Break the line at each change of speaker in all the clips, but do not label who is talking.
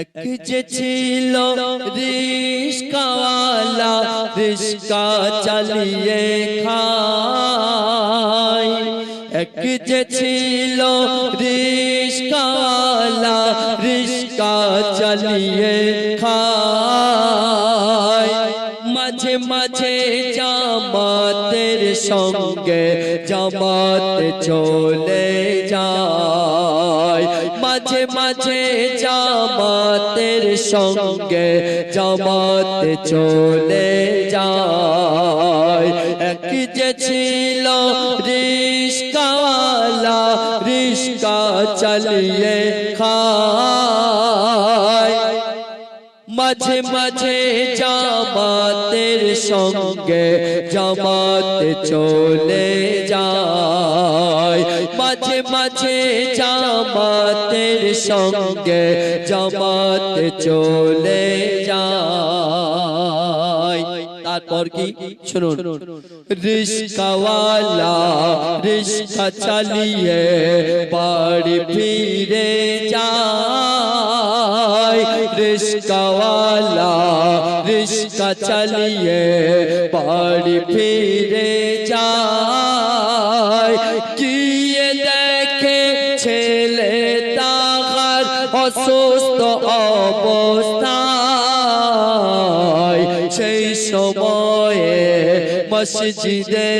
এক যে ছিল রিস্কাওয়ালা, রিস্কা চালিয়ে খায়। এক যে ছিল রিস্কাওয়ালা, রিস্কা চালিয়ে খায়। মাঝে মাঝে জামাতের সঙ্গে জামাত চলে যায়। মাঝে মাঝে জামাতের সঙ্গে জামাত চলে যায়। এক যে ছিল রিস্কাওয়ালা, রিস্কা চালিয়ে খায়। মাঝে মাঝে জামাতের সঙ্গে জামাত চলে যায়। মাঝে মাঝে সঙ্গে জামাত চলে যায়। তারপর কি? শুনুন। রিস্কাওয়ালা, রিস্কা চালিয়ে বাড়ি ফিরে যায়। রিস্কাওয়ালা, রিস্কা চালিয়ে বাড়ি ফিরে যায়। গিয়ে অসুস্থ অবস্থায় সেই সময়ে মসজিদে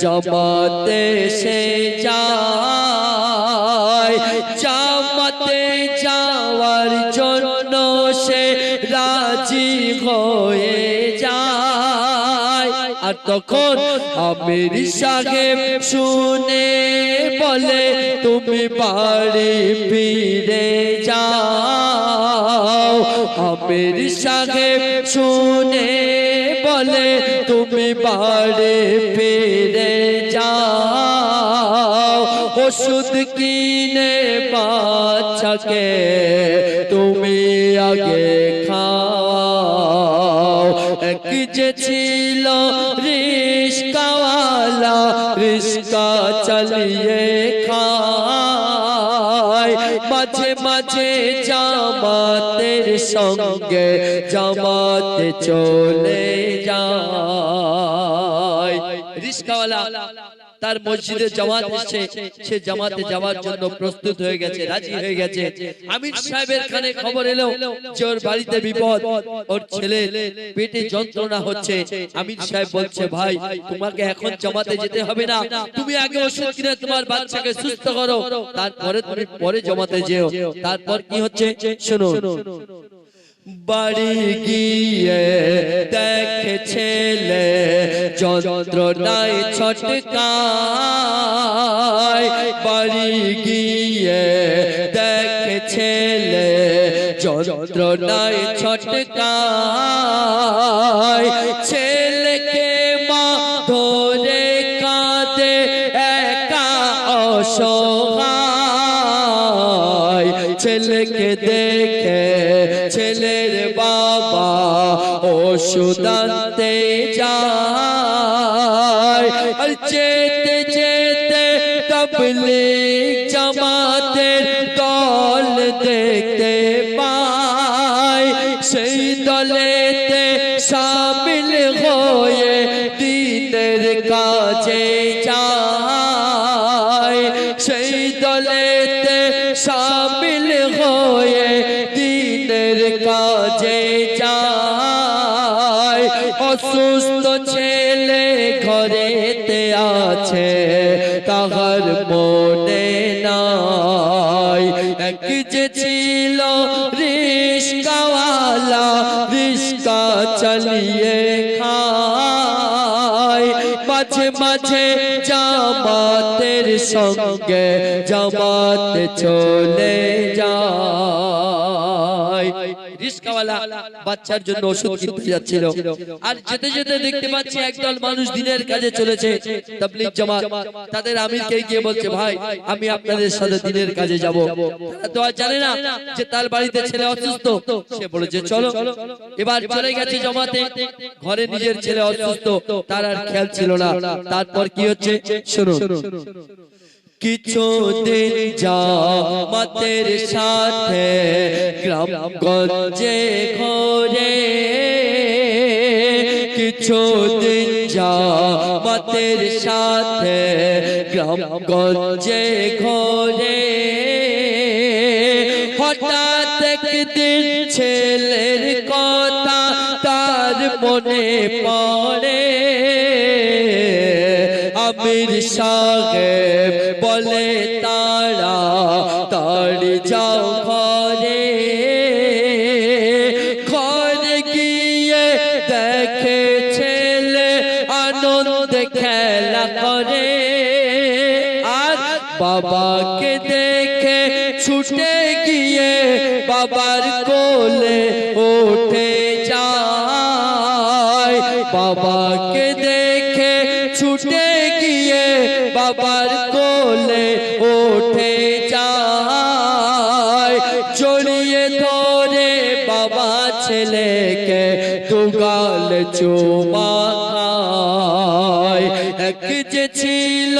জামাতে সে যায়। জামাতে তখন আমির সাহেব শুনে বলে, তুমি বাড়ি ফিরে যাও। আমির সাহেব শুনে বলে, তুমি বাড়ি ফিরে যাও। ওষুধ কিনে বাচ্চাকে তুমি আগে খাও এক যে ছিল রিস্কাওয়ালা, রিস্কা চালিয়ে খায়। মাঝে মাঝে জামাতের সঙ্গে জামাতে চলে যায়। রিস্কাওয়ালা তার মসজিদে জামাত এসছে সে জামাতে যাওয়ার জন্য প্রস্তুত হয়ে গেছে রাজি হয়ে গেছে। আমির সাহেবের কানে খবর এলো যে ওর বাড়িতে বিপদ ওর ছেলে পেটে যন্ত্রণা হচ্ছে। আমির সাহেব বলছে ভাই তোমাকে এখন জামাতে যেতে হবে না। তুমি আগে ওষুধ কিনে তোমার বাচ্চাকে সুস্থ করো। তারপরে তুমি পরে জমাতে যেও। তারপর কি হচ্ছে? শোনো বাড়ি গিয়ে দেখে ছেলে যন্ত্রণায় ছটকায়। বাড়ি গিয়ে দেখে ছেলে যন্ত্রণায় ছটকায়। ছেলেকে মা ধরে কাঁদে, একা অসহায়। ছেলেকে ওষুধ আনতে যায় আর যেতে যেতে তবলিগ অসুস্থ ছেলে ঘরেতে আছে, তাহার মনে নাই। এক যে ছিল রিস্কাওয়ালা, রিস্কা চালিয়ে খায়। মাঝে মাঝে জামাতের সঙ্গে, জামাত চলে যায়। রিস্কাওয়ালা বাচ্চার জন্য ওষুধ কিনতে যাচ্ছিল। আর যেতে যেতে দেখতে পাচ্ছি একদল মানুষ দিনের কাজে চলেছে। তাবলিগ জামাত, তাদের আমিরকে গিয়ে বলছে, ভাই, আমি আপনাদের সাথে দিনের কাজে যাব। তো আর জানে না যে তার বাড়িতে ছেলে অসুস্থ। সে বলেছে, চলো। এবার চলে গেছে জমাতে। ঘরে নিজের ছেলে অসুস্থ, তার আর খেয়াল ছিল না। তারপর কি হচ্ছে? শুনুন। কিছু দিন জামাতের সাথে গ্রাম গঞ্জে ঘরে। কিছু দিন জামাতের সাথে গ্রাম গঞ্জে ঘরে। হঠাৎ একদিন ছেলের কথা তার মনে পড়ে। আমির সাহেব বলে তারা তাড়ি যাও ঘরে। ঘরে গিয়ে দেখে ছেলে আনন্দ খেলা করে। আর বাবাকে দেখে ছুটে গিয়ে বাবার কোলে উঠে যায়। বাবাকে দেখে ছুটে গিয়ে বাবার কোলে ছেলেকে দুগাল চুমা এক যে ছিল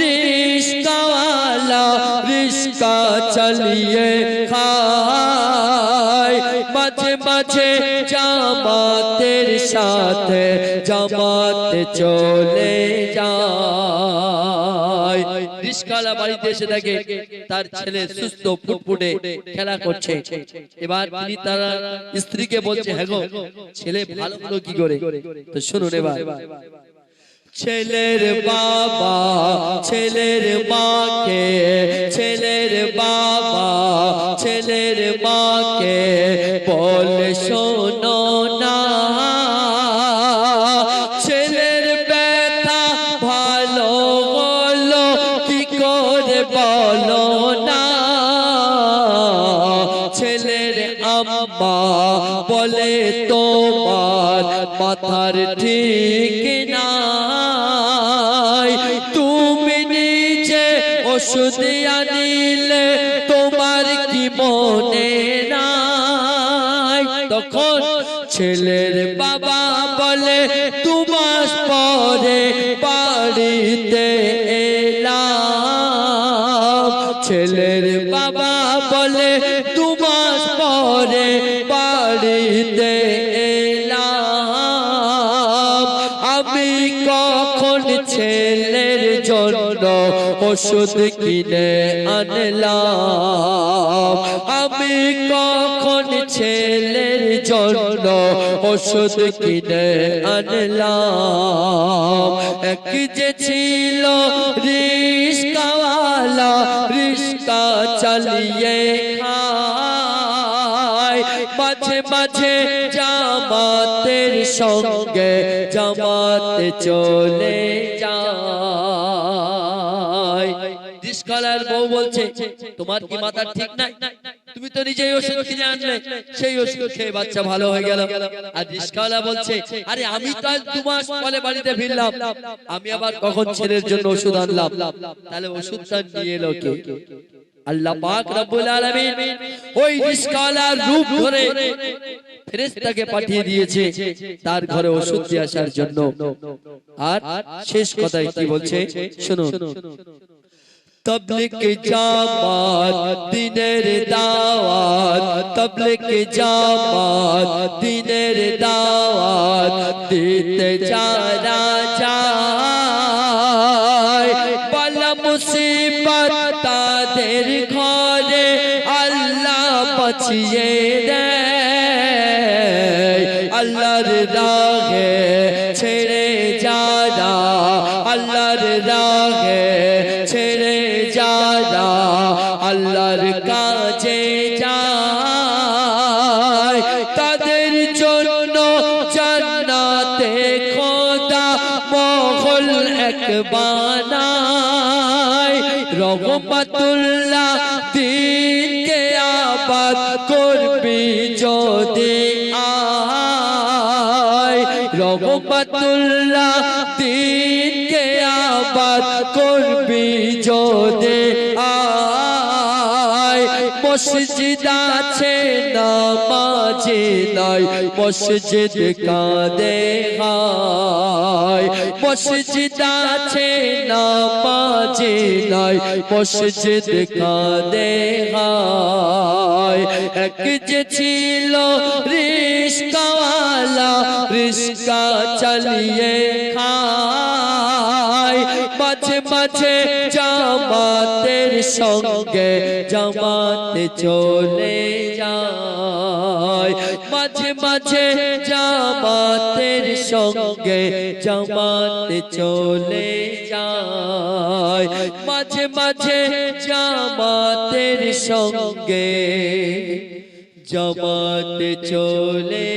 রিস্কাওয়ালা, রিস্কা চালিয়ে খায়। মাঝে মাঝে জামাতের সাথে জামাতে চলে যায়। রিস্কাওয়ালা বাড়িতে এসে দেখে তার ছেলে সুস্থ ফুটফুটে খেলা করছে। এবার তিনি তার স্ত্রীকে বলছে হ্যাঁ গো, ছেলে ভালো হলো কি করে? তো শুনুন এবার। ছেলের বাবা, ছেলের ছেলের আম্মা বলে, তোমার মাথার ঠিক নাই। তুমি নিজে ওষুধ আনিলে তোমার কি মনে নাই? তখন ছেলের বাবা বলে মাস পরে বাড়িতে এলাম। ছেলের জন্য ওষুধ কিনে আনলাম। আমি কখন ছেলের জন্য ওষুধ কিনে আনলাম? এক যে ছিল রিস্কাওয়ালা, রিস্কা চালিয়ে মাঝে মাঝে জামাতের সঙ্গে জামাতে চলে যায়। রিস্কাওয়ালার বউ বলছে, তোমার কি মাথা ঠিক নাই? তুমি তো নিজেই ওষুধ কিনে আনলে, সেই ওষুধ খেয়ে বাচ্চা ভালো হয়ে গেল। আর রিস্কাওয়ালা বলছে, আরে আমি তো দু মাস পরে বাড়িতে ফিরলাম। আমি আবার কখন ছেলের জন্য ওষুধ আনলাম? তাহলে ওষুধটা নিয়ে এলো কে? আল্লাহ পাক রব্বুল আলামিন ওই রিস্কাওয়ালার রূপ ধরে ফেরেশতাকে পাঠিয়ে দিয়েছে তার ঘরে ওষুধ দিয়ে আসার জন্য। আর শেষ কথায় কি বলছে? শুনুন। তবলিক জামাত দিনের দাওয়াত তবলিক জামাত দিনের দাওয়াত দিতে যারা যায় বালা মুসিবত তাদের ঘরে আল্লাহ বাঁচিয়ে দেয় আল্লাহর রাহে খোদা মহল এক বানায় রহমতুল্লাহ দিনকে আবাদ করবি যদি আয়। রহমতুল্লাহ দিনকে আবাদ করবি যদি মসজিদ আছে, নামাজে নাই, মসজিদ কাঁদে হায়। মসজিদ আছে, নামাজে নাই, মসজিদ কাঁদে হায়। এক যে ছিল রিস্কাওয়ালা, রিস্কা চালিয়ে খায়। মাঝে জামাতের সঙ্গে জামাতে চলে যায়। মাঝে মাঝে জামাতের সঙ্গে জামাতে চলে যায়। মাঝে মাঝে জামাতের সঙ্গে জামাতে চলে